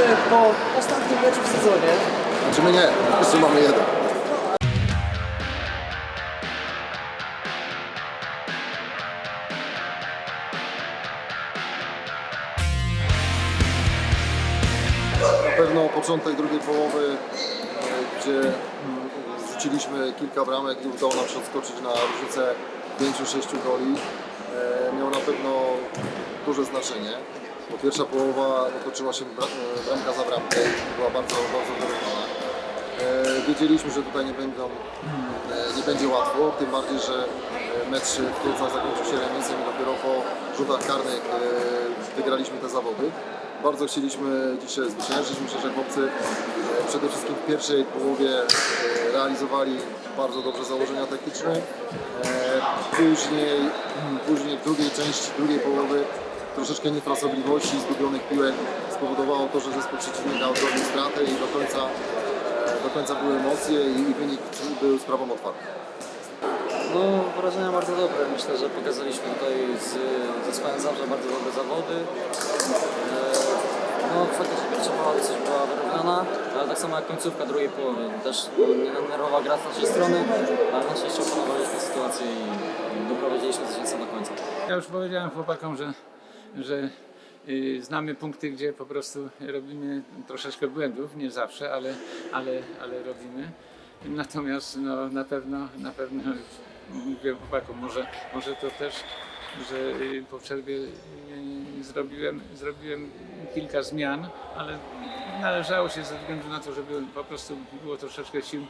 jesteśmy po ostatnim meczu w sezonie. Znaczy my nie, jeszcze mamy jeden. Na pewno początek drugiej połowy, e, gdzie mm, rzuciliśmy kilka bramek i udało nam się odskoczyć na różnicę 5-6 goli, e, miał na pewno duże znaczenie. Bo pierwsza połowa toczyła się e, bramka za bramkę i była bardzo, bardzo wyrównana. E, Wiedzieliśmy, że tutaj nie, będą, e, nie będzie łatwo, tym bardziej, że mecz w Kielcach zakończył się remisem i dopiero po rzutach karnych wygraliśmy te zawody. Bardzo chcieliśmy dzisiaj zwyciężyć. Myślę, że chłopcy przede wszystkim w pierwszej połowie realizowali bardzo dobrze założenia taktyczne. Później, później w drugiej części, drugiej połowy troszeczkę niefrasobliwości i zgubionych piłek spowodowało to, że zespół przeciwnika odrobił stratę i do końca, do końca były emocje i, i wynik był sprawą otwartą. No, wrażenia bardzo dobre. Myślę, że pokazaliśmy tutaj z zespołem Zabrze bardzo dobre zawody. E, No, faktycznie pierwsza połowa dosyć była wyrównana, ale tak samo jak końcówka drugiej połowy. Też no, nerwowa gra z naszej strony, ale na szczęście opanowaliśmy sytuację i, doprowadziliśmy zwycięstwa do końca. Ja już powiedziałem chłopakom, że, że y, znamy punkty, gdzie po prostu robimy troszeczkę błędów, nie zawsze, ale, ale, ale robimy. Natomiast no, na pewno, na pewno mówię chłopakom, może, może to też, że y, po przerwie y, zrobiłem, zrobiłem kilka zmian, ale należało się ze względu na to, żeby po prostu było troszeczkę sił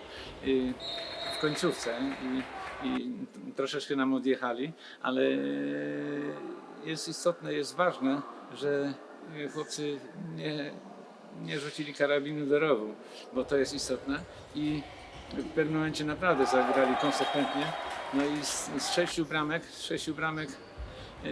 w końcówce i, i troszeczkę nam odjechali, ale jest istotne, jest ważne, że chłopcy nie, nie rzucili karabinu do rowu, bo to jest istotne i w pewnym momencie naprawdę zagrali konsekwentnie. No i z, z sześciu bramek, z sześciu bramek e,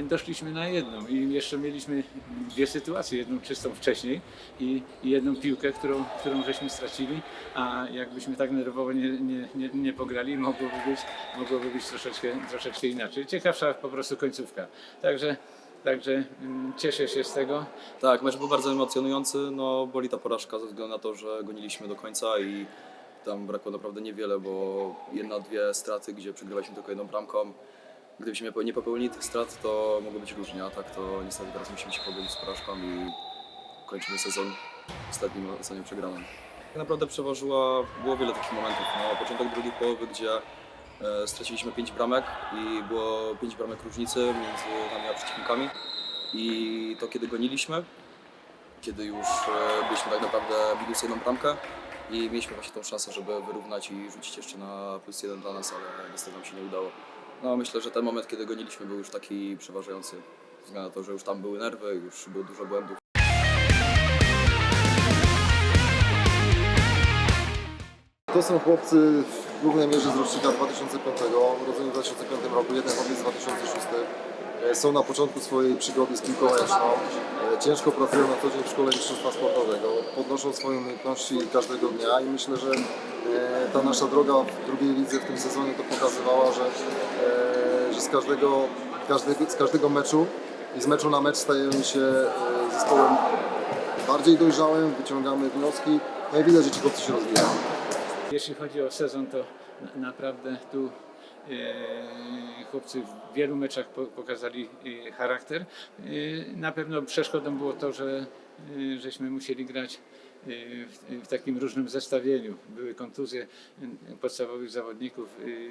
doszliśmy na jedną i jeszcze mieliśmy dwie sytuacje, jedną czystą wcześniej i, i jedną piłkę, którą, którą żeśmy stracili, a jakbyśmy tak nerwowo nie, nie, nie, nie pograli, mogłoby być, mogłoby być troszeczkę, troszeczkę inaczej. Ciekawsza po prostu końcówka. Także, także mm, cieszę się z tego. Tak, mecz był bardzo emocjonujący. No, boli ta porażka ze względu na to, że goniliśmy do końca i tam brakło naprawdę niewiele, bo jedna, dwie straty, gdzie przegrywaliśmy tylko jedną bramką. Gdybyśmy nie popełnili tych strat, to mogło być różnie, a tak to niestety teraz musimy się pogodzić z porażką i kończymy sezon ostatnim sezonie przegranym. Tak naprawdę przeważyła, było wiele takich momentów. No, początek drugiej połowy, gdzie e, straciliśmy pięć bramek i było pięć bramek różnicy między nami a przeciwnikami. I to kiedy goniliśmy, kiedy już e, byliśmy tak naprawdę minus jedną bramkę i mieliśmy właśnie tą szansę, żeby wyrównać i rzucić jeszcze na plus jeden dla nas, ale niestety nam się nie udało. No myślę, że ten moment, kiedy goniliśmy był już taki przeważający, ze względu na to, że już tam były nerwy, już było dużo błędów. To są chłopcy w głównej mierze z rocznika 2005, urodzeni w 2005 roku, jeden chłopiec z 2006. E, Są na początku swojej przygody z piłką ręczną. E, Ciężko pracują na co dzień w szkole mistrzostwa sportowego. Podnoszą swoje umiejętności każdego dnia i myślę, że ta nasza droga w drugiej lidze w tym sezonie to pokazywała, że, e, że z, każdego, z każdego meczu i z meczu na mecz stajemy się e, zespołem bardziej dojrzałym, wyciągamy wnioski. No i widać, że ci chłopcy się rozwijają. Jeśli chodzi o sezon, to na- naprawdę tu e, chłopcy w wielu meczach po, pokazali e, charakter. E, na pewno przeszkodą było to, że e, żeśmy musieli grać e, w, w takim różnym zestawieniu. Były kontuzje podstawowych zawodników.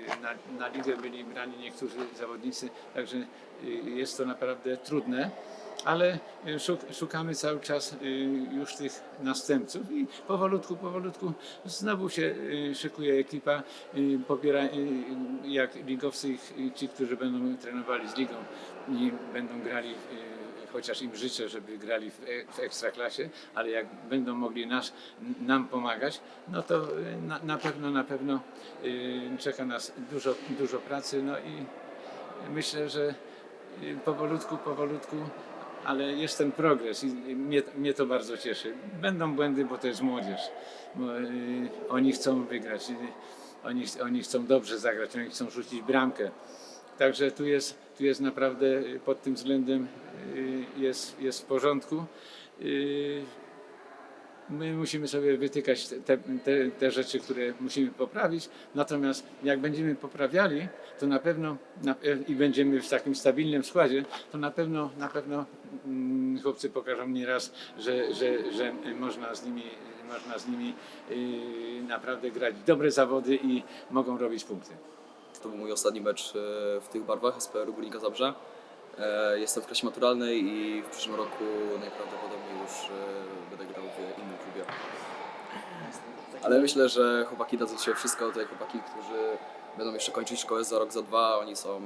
e, Na, na ligę byli brani niektórzy zawodnicy, także e, jest to naprawdę trudne ale y, szuk- szukamy cały czas y, już tych następców i powolutku, powolutku znowu się y, szykuje ekipa, y, pobiera, y, jak ligowcy, ci, którzy będą trenowali z ligą i będą grali, y, chociaż im życzę, żeby grali w, e- w ekstraklasie, ale jak będą mogli nas, nam pomagać, no to y, na, na pewno, na pewno y, czeka nas dużo, dużo pracy, no i myślę, że y, powolutku, powolutku, ale jest ten progres i mnie, mnie to bardzo cieszy. Będą błędy, bo to jest młodzież. Bo, y, oni chcą wygrać, oni, oni chcą dobrze zagrać, oni chcą rzucić bramkę. Także tu jest, tu jest naprawdę y, pod tym względem y, jest, jest w porządku. Y, My musimy sobie wytykać te, te, te rzeczy, które musimy poprawić. Natomiast jak będziemy poprawiali, to na pewno na, i będziemy w takim stabilnym składzie, to na pewno na pewno mm, chłopcy pokażą nieraz, że, że, że można z nimi można z nimi naprawdę grać dobre zawody i mogą robić punkty. To był mój ostatni mecz e, w tych barwach SPR-u Górnika Zabrze. E, Jestem w klasie maturalnej i w przyszłym roku najprawdopodobniej już e, będę grał w innym klubie. Ale myślę, że chłopaki dadzą się wszystko, te chłopaki, którzy będą jeszcze kończyć szkołę za rok, za dwa, oni są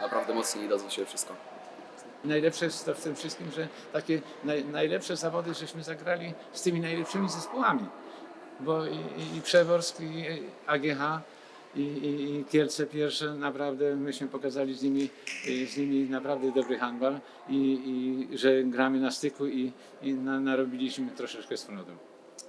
naprawdę mocni i dadzą się wszystko. Najlepsze jest to w tym wszystkim, że takie naj, najlepsze zawody żeśmy zagrali z tymi najlepszymi zespołami. Bo i, i Przeworsk, i AGH, i, i, i Kielce pierwsze, naprawdę myśmy pokazali z nimi, y, z nimi naprawdę dobry handbal i, i że gramy na styku i, i na, narobiliśmy troszeczkę przodu.